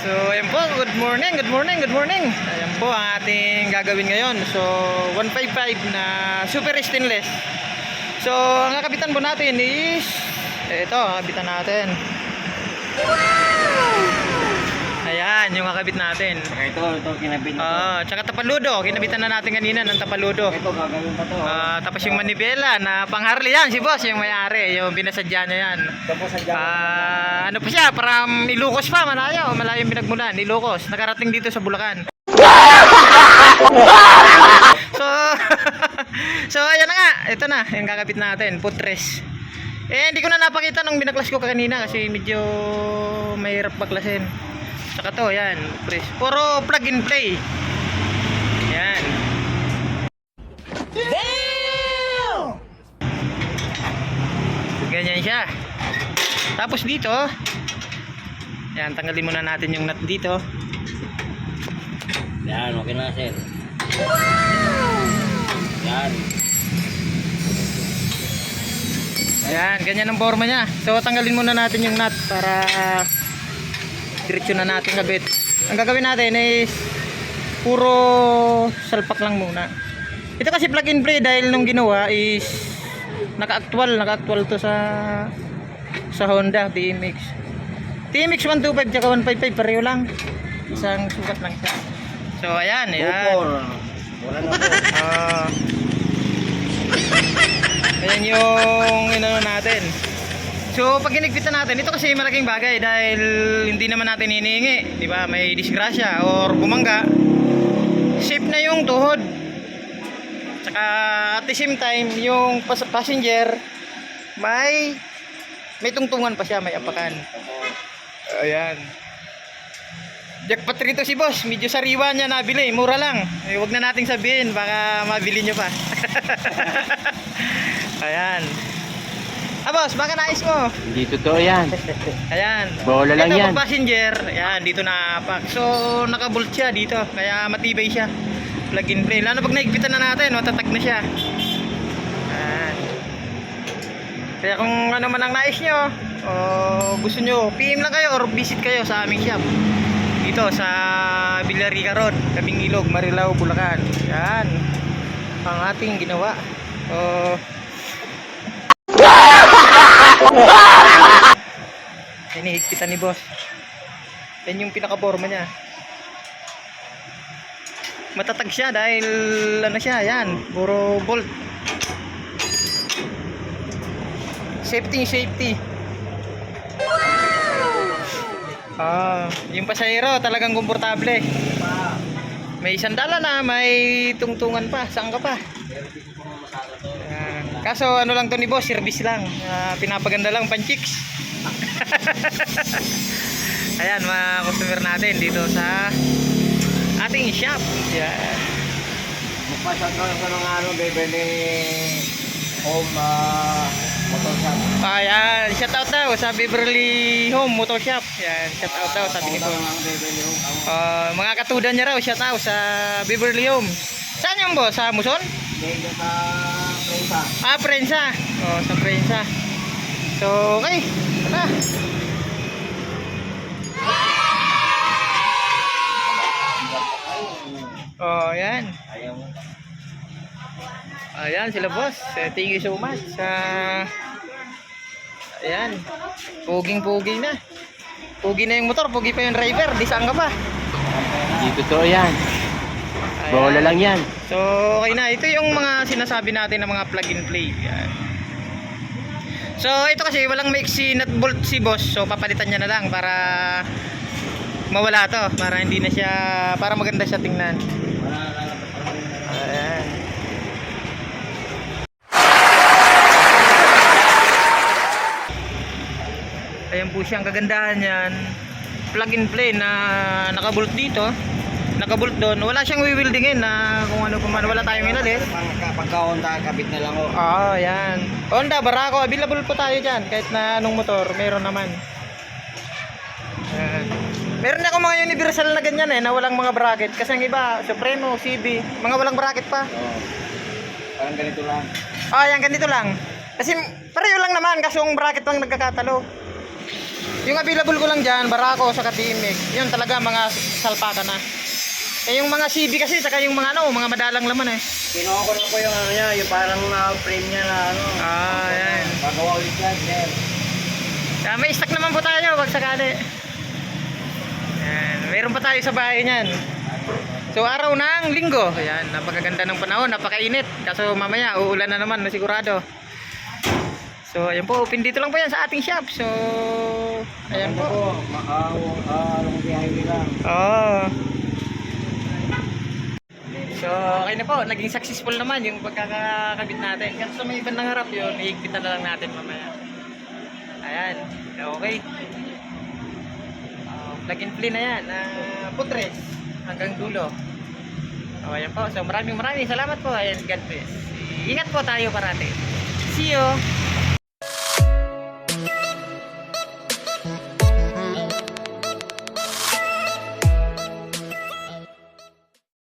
So, ayan po, good morning, good morning, good morning. Ayan po ang ating gagawin ngayon. So, 155 na super stainless. So, ang kakabitan po natin is ito, kabitan natin. Ayan, yung kakabit natin. Ito, ito, kinabit na Ah, tsaka tapaludo, kinabitan na natin kanina ng tapaludo. Ito, gagawin pa to. Ah, tapos yung manibela na pang Harley yan, si boss, yung may-ari, yung binasadya niya yan. Sa dyan. Ah, ano pa siya, parang Ilocos pa, malayo, malayo yung pinagmulan, Ilocos. Nakarating dito sa Bulacan. so, so ayan na nga, ito na, yung kakabit natin, putres. Eh, hindi ko na napakita nung binaklas ko kanina kasi medyo mahirap baklasin. Saka to, yan, press. Puro plug and play. Yan. Ganyan siya. Tapos dito, yan, tanggalin muna natin yung nut dito. Yan, okay na sir. Yan. Ayan, ganyan ang forma niya. So, tanggalin muna natin yung nut para diretso na natin kabit. Ang gagawin natin is puro salpak lang muna. Ito kasi plug and play dahil nung ginawa is naka-actual, naka-actual to sa sa Honda TMX. TMX 125 tsaka 155 pareho lang. Isang sukat lang siya. So, ayan, ayan. Wala na po. Ah. ayan yung inano natin. So pag ginigpitan natin, ito kasi malaking bagay dahil hindi naman natin hinihingi, di ba? May disgrasya or bumangga. Safe na yung tuhod. Tsaka at the same time, yung pas- passenger may may tungtungan pa siya, may apakan. Ayan. Jackpot rito si boss, medyo sariwa niya nabili, mura lang. Eh, wag na nating sabihin, baka mabili niyo pa. Ayan. Ah boss, baka nais mo. Hindi totoo yan. Ayan. Bola lang Ito, yan. pag passenger, ayan, dito na apak. So, nakabolt siya dito, kaya matibay siya. Plug and play. Lalo pag naigpitan na natin, matatag na siya. Ayan. Kaya kung ano man ang nais nyo, o gusto nyo, PM lang kayo or visit kayo sa aming shop. Dito sa Villarica Road, Kabing Ilog, Marilao, Bulacan. Yan. Ang ating ginawa. So, Hinihigpitan ni boss. Yan yung pinaka-forma niya. Matatag siya dahil ano siya, yan, puro bolt. Safety, safety. Ah, yung pasahero talagang komportable. May sandala na, may tungtungan pa. Saan ka pa? Kaso ano lang to ni boss, service lang. Ah, pinapaganda lang pan-chicks. Ayan mga customer natin dito sa ating shop. Yan. Magpasat ko sa mga ano, bibili home ah, motor shop. Ayan, shout out daw sa Beverly Home Motor Shop. Yan, shout out daw sabi ni home. Ako. Ah, mga katudan niya raw, shout out sa Beverly Home. Saan yung boss? Sa Muson? Dito sa prensa. Ah, prensa. Oh, sa prensa. So, okay. Tara. Oh, yan. Ayan sila boss. Eh, Thank you so much sa Ayan. Puging-pugi na. Pugi na yung motor, pugi pa yung driver. Di saan ka pa? Hindi totoo yan. Bola lang yan. So, okay na. Ito yung mga sinasabi natin ng mga plug and play. Yan. So, ito kasi walang maiksi nut bolt si boss. So, papalitan niya na lang para mawala to. Para hindi na siya, para maganda siya tingnan. Ayan. Ayan po siya ang kagandahan niyan. Plug and play na nakabolt dito. Nakabolt doon. Wala siyang wewieldingin na kung ano kung ano. Wala tayong inalis. Pagka-Honda, kabit na lang oh. Oo, oh, yan. Honda, Barako, available po tayo dyan. Kahit na anong motor, meron naman. Yan. Meron ako mga universal na ganyan eh, na walang mga bracket. Kasi ang iba, Supremo, CB, mga walang bracket pa. Oo. Parang ganito lang. Ah, yan, ganito lang. Kasi pareho lang naman, kaso ang bracket lang nagkakatalo. Yung available ko lang dyan, Barako sa Katimig. Yun talaga mga salpaka na. Eh yung mga CB kasi, saka yung mga ano, mga madalang laman eh. Kinuha ko na po yung ano niya, yung parang ah, frame niya na ano. Ah, yan. Gagawa ulit yan, sir. Ah, may stock naman po tayo, wag sakali. Yan, meron pa tayo sa bahay niyan. So araw ng linggo, ayan, napakaganda ng panahon, napakainit. Kaso mamaya uulan na naman, na sigurado. So ayan po, open dito lang po yan sa ating shop. So ayan Ano po. po, makawang ah, highway lang. Oo. So, okay na po. Naging successful naman yung pagkakakabit natin. Kasi may ibang nangarap yun, iigpitan na lang natin mamaya. Ayan. Okay. Uh, plug and play na yan. Uh, putres. Hanggang dulo. So, ayan po. So, maraming maraming salamat po. Ayan, God bless. Ingat po tayo parati. See you.